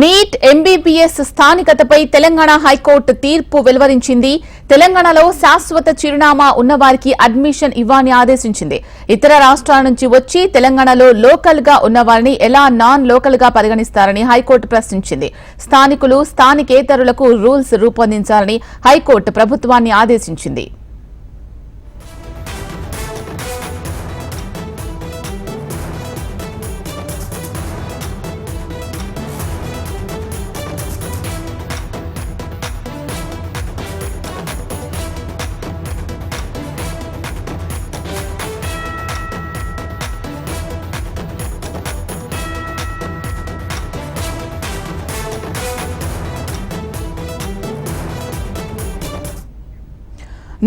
Neat MBBS స్థానికతపై Telangana high court తీర్పు వెలువరించింది. తెలంగాణలో శాశ్వత చిరునామా ఉన్నవారికి అడ్మిషన్ ఇవ్వాలని ఆదేశించింది. ఇతర రాష్ట్రాల నుంచి వచ్చి తెలంగాణలో లోకల్గా ఉన్నవారిని ఎలా నాన్ లోకల్గా పరిగణిస్తారని హైకోర్టు ప్రశ్నించింది. స్థానికులు స్థానికేతరులకు రూల్స్ రూపొందించాలని హైకోర్టు ప్రభుత్వాన్ని ఆదేశించింది.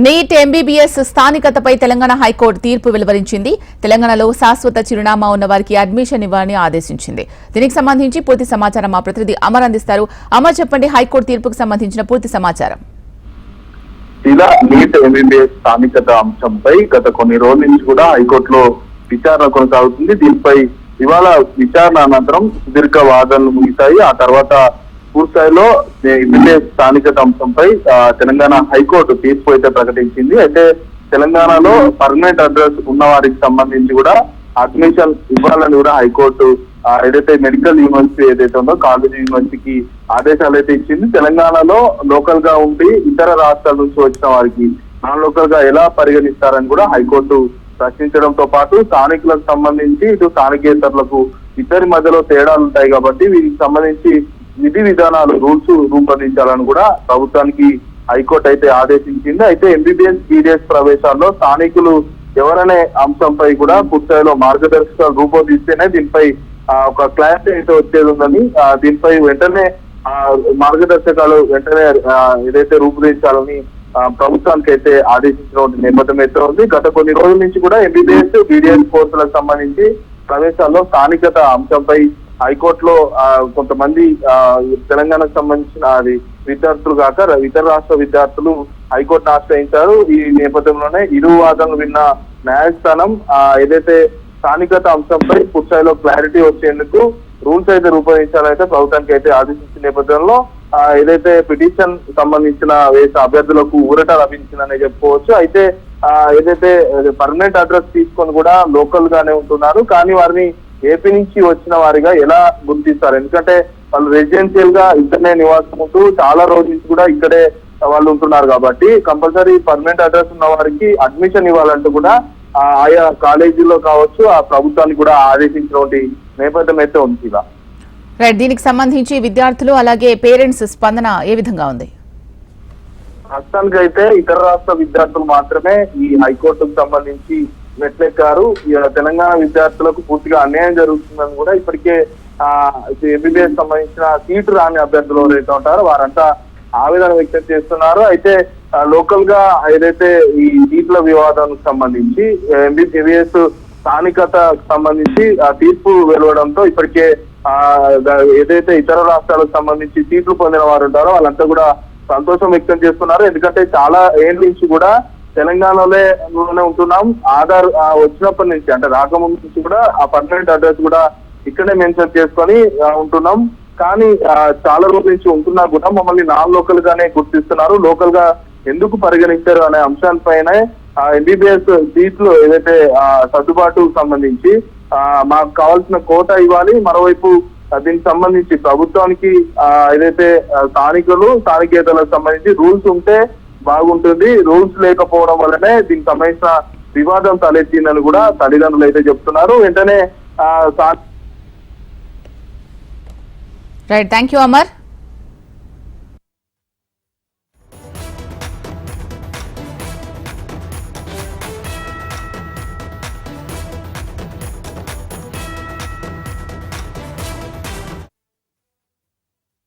నీట్ ఎంబీబీఎస్ స్థానికతపై తెలంగాణ హైకోర్టు తీర్పు వెలువరించింది. తెలంగాణలో శాశ్వత చిరునామా ఉన్న వారికి అడ్మిషన్ ఇవ్వాలని ఆదేశించింది. దీనికి సంబంధించి పూర్తి సమాచారం మా ప్రతినిధి అమర్ అందిస్తారు. అమర్ చెప్పండి హైకోర్టు తీర్పుకు సంబంధించిన పూర్తి సమాచారం. ఇలా నీట్ ఎంబీబీఎస్ స్థానికత అంశంపై గత కొన్ని రోజుల నుంచి కూడా హైకోర్టులో విచారణ కొనసాగుతుంది. దీనిపై ఇవాళ విచారణ అనంతరం సుదీర్ఘ వాదనలు ముగిశాయి. ఆ తర్వాత పూర్తిస్థాయిలో ఎమ్మెల్యే స్థానికత అంశంపై తెలంగాణ హైకోర్టు తీర్పు అయితే ప్రకటించింది. అయితే తెలంగాణలో పర్మనెంట్ అడ్రస్ ఉన్న వారికి సంబంధించి కూడా అడ్మిషన్ ఇవ్వాలని కూడా హైకోర్టు ఏదైతే మెడికల్ యూనివర్సిటీ ఏదైతే ఉందో కాలేజీ యూనివర్సిటీకి ఆదేశాలు అయితే ఇచ్చింది. తెలంగాణలో లోకల్గా ఉండి ఇతర రాష్ట్రాల నుంచి వచ్చిన వారికి నాన్ లోకల్గా ఎలా పరిగణిస్తారని కూడా హైకోర్టు ప్రశ్నించడంతో పాటు స్థానికులకు సంబంధించి ఇటు స్థానికేతరులకు ఇద్దరి మధ్యలో తేడాలు ఉంటాయి కాబట్టి వీరికి సంబంధించి విధి విధానాలు రూల్స్ రూపొందించాలని కూడా ప్రభుత్వానికి హైకోర్టు అయితే ఆదేశించింది. అయితే ఎంబీబీఎస్ బీడీఎస్ ప్రవేశాల్లో స్థానికులు ఎవరనే అంశంపై కూడా పూర్తిస్థాయిలో మార్గదర్శకాలు రూపొందిస్తేనే దీనిపై ఒక క్లారిటీ అయితే వచ్చేది ఉందని దీనిపై వెంటనే మార్గదర్శకాలు వెంటనే ఏదైతే రూపుదించాలని ప్రభుత్వానికి అయితే ఆదేశించిన నేపథ్యం అయితే ఉంది. గత కొన్ని రోజుల నుంచి కూడా ఎంబీబీఎస్ బీడీఎస్ కోర్సులకు సంబంధించి ప్రవేశాల్లో స్థానికత అంశంపై హైకోర్టులో కొంతమంది తెలంగాణకు సంబంధించిన అది విద్యార్థులు కాక ఇతర రాష్ట్ర విద్యార్థులు హైకోర్టును ఆశ్రయించారు. ఈ నేపథ్యంలోనే ఇరు వాదనలు విన్న న్యాయస్థానం ఏదైతే స్థానికత అంశంపై పూర్తిస్థాయిలో క్లారిటీ వచ్చేందుకు రూల్స్ అయితే రూపొందించాలైతే ప్రభుత్వానికి అయితే ఆదేశించిన నేపథ్యంలో ఏదైతే పిటిషన్ సంబంధించిన వేసిన అభ్యర్థులకు ఊరట లభించిందనే చెప్పుకోవచ్చు. అయితే ఏదైతే పర్మనెంట్ అడ్రస్ తీసుకొని కూడా లోకల్ గానే ఉంటున్నారు. కానీ వారిని ఏపీ నుంచి వచ్చిన వారిగా ఎలా గుర్తిస్తారు? ఎందుకంటే వాళ్ళు రెసిడెన్షియల్గా ఇక్కడనే నివాసం ఉంటూ చాలా రోజుల నుంచి కూడా ఇక్కడే వాళ్ళు ఉంటున్నారు కాబట్టి కంపల్సరీ పర్మనెంట్ అడ్రస్ ఉన్న వారికి అడ్మిషన్ ఇవ్వాలంటూ కూడా ఆ ఆయా కాలేజీలో కావచ్చు ఆ ప్రభుత్వానికి కూడా ఆదేశించినటువంటి నేపథ్యం అయితే ఉంది ఇలా రైట్ దీనికి సంబంధించి విద్యార్థులు అలాగే పేరెంట్స్ స్పందన ఏ విధంగా ఉంది? ప్రస్తుతానికి అయితే ఇతర రాష్ట్ర విద్యార్థులు మాత్రమే ఈ హైకోర్టుకు సంబంధించి మెట్లెక్కారు. ఇక తెలంగాణ విద్యార్థులకు పూర్తిగా అన్యాయం జరుగుతుందని కూడా ఇప్పటికే ఆ ఎంబీబీఎస్ సంబంధించిన సీటు రాని అభ్యర్థులు ఎవరైతే ఉంటారో వారంతా ఆవేదన వ్యక్తం చేస్తున్నారు. అయితే లోకల్గా ఏదైతే ఈ సీట్ల వివాదానికి సంబంధించి ఎంబీబీఎస్ స్థానికత సంబంధించి ఆ తీర్పు వెలువడంతో ఇప్పటికే ఆ ఏదైతే ఇతర రాష్ట్రాలకు సంబంధించి సీట్లు పొందిన వారు ఉంటారో వాళ్ళంతా కూడా సంతోషం వ్యక్తం చేస్తున్నారు. ఎందుకంటే చాలా ఏళ్ళ నుంచి కూడా తెలంగాణలోనే లోనే ఉంటున్నాం? ఆధార్ వచ్చినప్పటి నుంచి అంటే రాకముందు నుంచి కూడా ఆ పర్మనెంట్ అడ్రస్ కూడా ఇక్కడే మెన్షన్ చేసుకొని ఉంటున్నాం. కానీ చాలా రోజుల నుంచి ఉంటున్నా కూడా మమ్మల్ని నాన్ లోకల్ గానే గుర్తిస్తున్నారు. లోకల్గా ఎందుకు పరిగణించారు అనే అంశాలపైన ఎంబీబీఎస్ సీట్లు ఏదైతే సర్దుబాటు సంబంధించి మాకు కావాల్సిన కోట ఇవ్వాలి. మరోవైపు దీనికి సంబంధించి ప్రభుత్వానికి ఏదైతే స్థానికులు స్థానికేతలకు సంబంధించి రూల్స్ ఉంటే బాగుంటుంది. రూల్స్ లేకపోవడం వల్లనే దీనికి సంబంధించిన వివాదం తలెత్తిందని కూడా తల్లిదండ్రులు అయితే చెప్తున్నారు. వెంటనే రైట్ థ్యాంక్ యూ అమర్